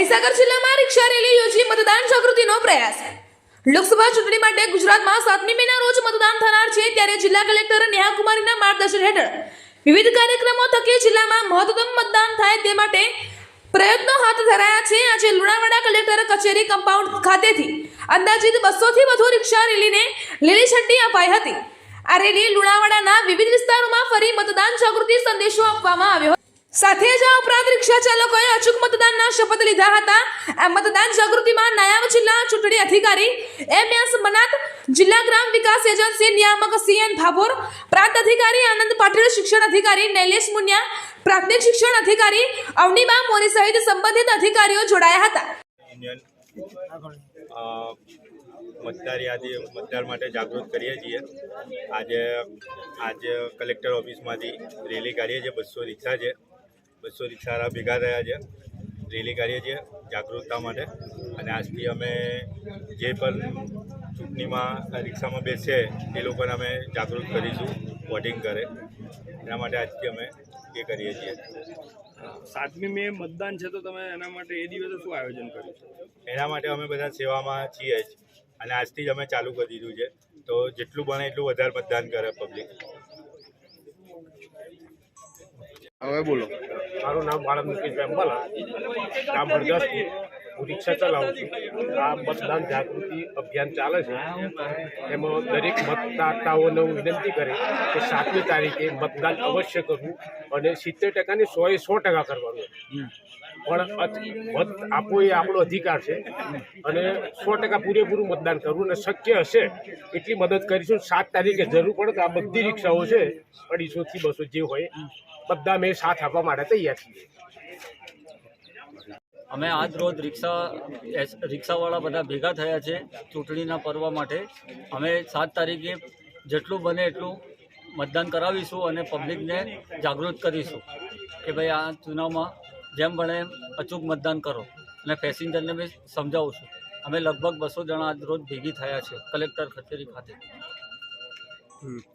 મહીસાગર જિલ્લામાં રિક્ષા રેલી યોજી મતદાન જાગૃતિનો પ્રયાસ. લોકસભા ચૂંટણી માટે ગુજરાતમાં સાતમી મેના રોજ મતદાન થનાર છે ત્યારે જિલ્લા કલેક્ટર નેહા કુમારીના માર્ગદર્શન હેઠળ વિવિધ કાર્યક્રમો થકી જિલ્લામાં મહત્તમ મતદાન થાય તે માટે પ્રયત્નો હાથ ધરાયા છે. આજે લુણાવાડા કલેક્ટર કચેરી કમ્પાઉન્ડ ખાતેથી અંદાજિત બસોથી વધુ રિક્ષા રેલીને લીલી છટ્ટી અપાઈ હતી. આ રેલી લુણાવાડાના વિવિધ વિસ્તારોમાં ફરી મતદાન જાગૃતિ સંદેશો આપવામાં આવ્યો સાથે જ આ ઉપરાંત રિક્ષા ચાલકોએ અચૂક મતદાનના શપથ લીધા હતા. આ મતદાન જાગૃતિમાં નાયબ જિલ્લા ચૂંટણી અધિકારી એમ એસ મનાત, જિલ્લા ગ્રામ વિકાસ એજન્સી નિયામક સીએન ભાભોર, પ્રાંત અધિકારી આનંદ પાટીલ, શિક્ષણ અધિકારી નૈલેશ મુનિયા, પ્રાથમિક શિક્ષણ અધિકારી અવનીબા મોરી સહિત સંબંધિત અધિકારીઓ જોડાયા હતા. મતદાર યાદી, મતદાર માટે જાગૃત કરીએ છીએ. આજે આજે કલેક્ટર ઓફિસમાંથી રેલી કાઢીએ છીએ, બસો રિક્ષા છે. બસો રિક્ષાવાળા ભેગા થયા છે. રેલી કાઢીએ છીએ જાગૃતતા માટે. અને આજથી અમે જે પણ ચૂંટણીમાં રિક્ષામાં બેસે એ લોકોને અમે જાગૃત કરીશું વોટિંગ કરે. એના માટે આજથી અમે એ કરીએ છીએ. સાતમી મે મતદાન છે તો તમે એના માટે એ દિવસે શું આયોજન કર્યું છે? એના માટે અમે બધા સેવામાં છીએ જ. અને આજથી જ અમે ચાલુ કરી દીધું છે. તો જેટલું બને એટલું વધારે મતદાન કરે પબ્લિક હવે બોલો. મારું નામ બાળક મુકેશભાઈ અંબાલા. ગામ હરદાસપુર રિક્ષા ચલાવું છું. આ મતદાન જાગૃતિ અભિયાન ચાલે છે. એમાં દરેક મતદાતાઓને વિનંતી કરે કે સાતમી તારીખે મતદાન અવશ્ય કરવું અને સિત્તેર ટકાની સો એ સો ટકા કરવાનું. પણ મત આપવો એ આપણો અધિકાર છે. અને સો ટકા પૂરેપૂરું મતદાન કરવું અને શક્ય હશે એટલી મદદ કરીશું. સાત તારીખે જરૂર પડે આ બધી રિક્ષાઓ છે, અઢીસોથી બસો જે હોય, બધા મેં સાથ આપવા માટે તૈયાર છીએ. અમે આજ રોજ રિક્ષા રિક્ષાવાળા બધા ભેગા થયા છે ચૂંટણીના પર્વ માટે. અમે સાત તારીખે જેટલું બને એટલું મતદાન કરાવીશું અને પબ્લિકને જાગૃત કરીશું કે ભાઈ આ ચુનાવમાં જેમ બને એમ અચૂક મતદાન કરો અને પેસેન્જરને બી છું અમે લગભગ બસો જણા આજ રોજ ભેગી થયા છે કલેક્ટર, કચેરી ખાતે.